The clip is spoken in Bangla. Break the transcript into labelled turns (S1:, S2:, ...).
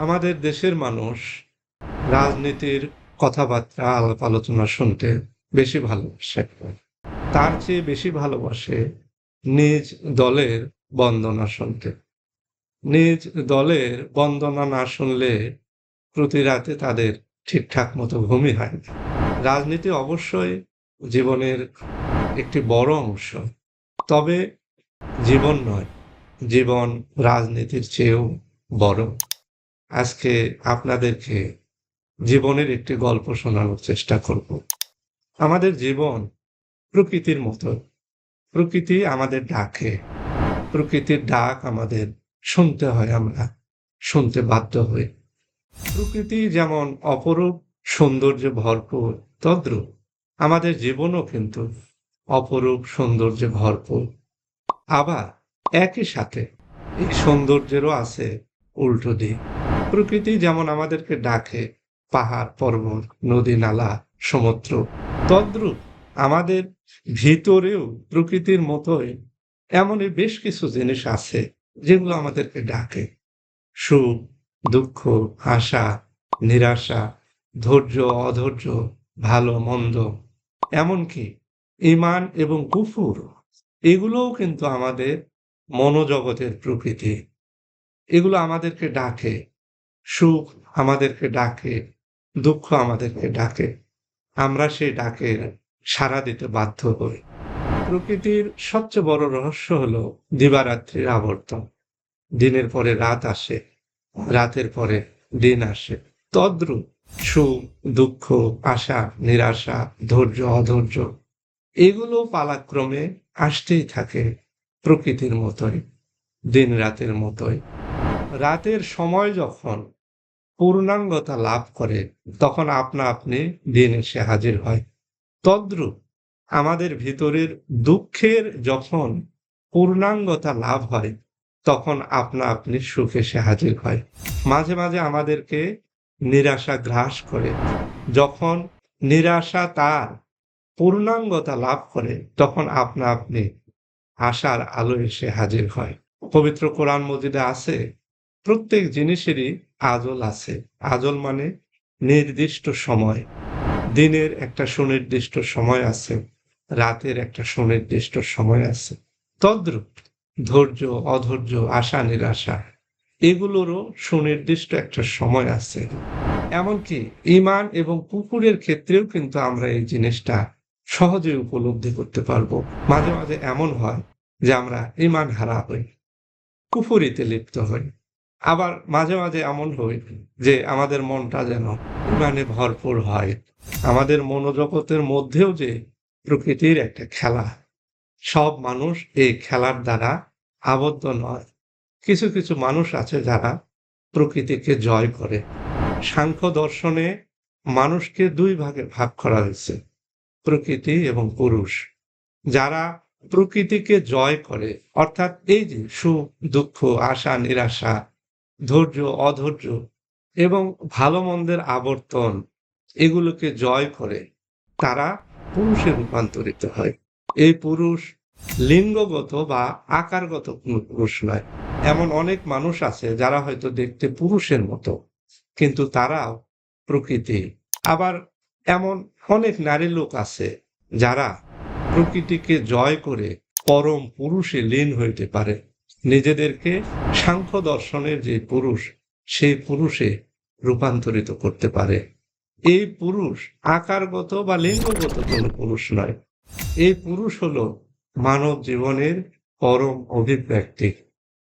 S1: আমাদের দেশের মানুষ রাজনীতির কথাবার্তা, আলাপ আলোচনা শুনতে বেশি ভালোবাসে। তার চেয়ে বেশি ভালোবাসে নিজ দলের বন্দনা শুনতে। নিজ দলের বন্দনা না শুনলে প্রতি রাতে তাদের ঠিকঠাক মতো ঘুমই হয় না। রাজনীতি অবশ্যই জীবনের একটি বড় অংশ। তবে জীবন নয়, জীবন রাজনীতির চেয়েও বড়। আজকে আপনাদেরকে জীবনের একটি গল্প শোনানোর চেষ্টা করব। আমাদের জীবন প্রকৃতির মতো। প্রকৃতি আমাদের ডাকে। প্রকৃতির ডাক আমাদের শুনতে হয়, আমরা শুনতে বাধ্য হই। প্রকৃতি যেমন অপরূপ, সৌন্দর্যে ভরপুর, তদ্রূপ। আমাদের জীবনও কিন্তু অপরূপ, সৌন্দর্যে ভরপুর। আবার একই সাথে এই সৌন্দর্যেরও আছে উল্টো দিক। প্রকৃতি যেমন আমাদেরকে ডাকে, পাহাড়, পর্বত, নদী, নালা, সমুদ্র, তদ্রূপ আমাদের ভিতরেও প্রকৃতির মতোই এমনই বেশ কিছু জিনিস আছে যেগুলো আমাদেরকে ডাকে। সুখ, দুঃখ, আশা, নিরাশা, ধৈর্য, অধৈর্য, ভালো, মন্দ, এমনকি ইমান এবং কুফুর, এগুলোও কিন্তু আমাদের মনোজগতের প্রকৃতি। এগুলো আমাদেরকে ডাকে। সুখ আমাদেরকে ডাকে, দুঃখ আমাদেরকে ডাকে। আমরা সেই ডাকে সাড়া দিতে বাধ্য হই। প্রকৃতির সবচেয়ে বড় রহস্য হলো দিবারাত্রির আবর্তন। দিনের পরে রাত আসে, রাতের পরে দিন আসে। তদ্রূপ সুখ, দুঃখ, আশা, নিরাশা, ধৈর্য, অধৈর্য, এগুলো পালাক্রমে আসতেই থাকে প্রকৃতির মতোই, দিন রাতের মতোই। রাতের সময় যখন পূর্ণাঙ্গতা লাভ করে, তখন আপনা আপনি দিন এসে হাজির হয়। তদ্রূপ আমাদের ভিতরের দুঃখের যখন পূর্ণাঙ্গতা লাভ হয়, তখন আপনা আপনি সুখ এসে হাজির হয়। মাঝে মাঝে আমাদেরকে নিরাশা গ্রাস করে। যখন নিরাশা তার পূর্ণাঙ্গতা লাভ করে, তখন আপনা আপনি আশার আলো এসে হাজির হয়। পবিত্র কোরআন মজিদে আছে প্রত্যেক জিনিসেরই আজল আছে। আজল মানে নির্দিষ্ট সময়। দিনের একটা সুনির্দিষ্ট সময় আছে, রাতের একটা সুনির্দিষ্ট সময় আছে। তদ্রূপ ধৈর্য, অধৈর্য, আশা, নিরাশা, এগুলোরও সুনির্দিষ্ট একটা সময় আছে। এমনকি ইমান এবং কুকুরের ক্ষেত্রেও কিন্তু আমরা এই জিনিসটা সহজে উপলব্ধি করতে পারব। মাঝে মাঝে এমন হয় যে আমরা ইমান হারা হই, কুফুরিতে লিপ্ত হই। আবার মাঝে মাঝে এমন হই যে আমাদের মনটা যেন ইমানে ভরপুর হয়। আমাদের মনোজগতের মধ্যেও যে প্রকৃতির একটা খেলা, সব মানুষ এই খেলার দ্বারা আবদ্ধ নয়। কিছু কিছু মানুষ আছে যারা প্রকৃতিকে জয় করে। সাংখ্য দর্শনে মানুষকে দুই ভাগে ভাগ করা হয়েছে, প্রকৃতি এবং পুরুষ। যারা প্রকৃতিকে জয় করে, অর্থাৎ এই যে সুখ, দুঃখ, আশা, নিরাশা ধৈর্য, অধৈর্য এবং ভালো মন্দের আবর্তন এগুলোকে জয় করে তারা পুরুষে রূপান্তরিত হয়। এই পুরুষ লিঙ্গগত বা আকারগত কোনো পুরুষ নয়। এমন অনেক মানুষ আছে যারা হয়তো দেখতে পুরুষের মতো, কিন্তু তারাও প্রকৃতি। আবার এমন অনেক নারী লোক আছে যারা প্রকৃতিকে জয় করে পরম পুরুষে লীন হইতে পারে। নিজেদেরকে সাংখ্য দর্শনের যে পুরুষ সেই পুরুষে রূপান্তরিত করতে পারে। এই পুরুষ আকারগত বা লিঙ্গগত কোনো পুরুষ নয়। এই পুরুষ হলো মানব জীবনের পরম অভিব্যক্তি।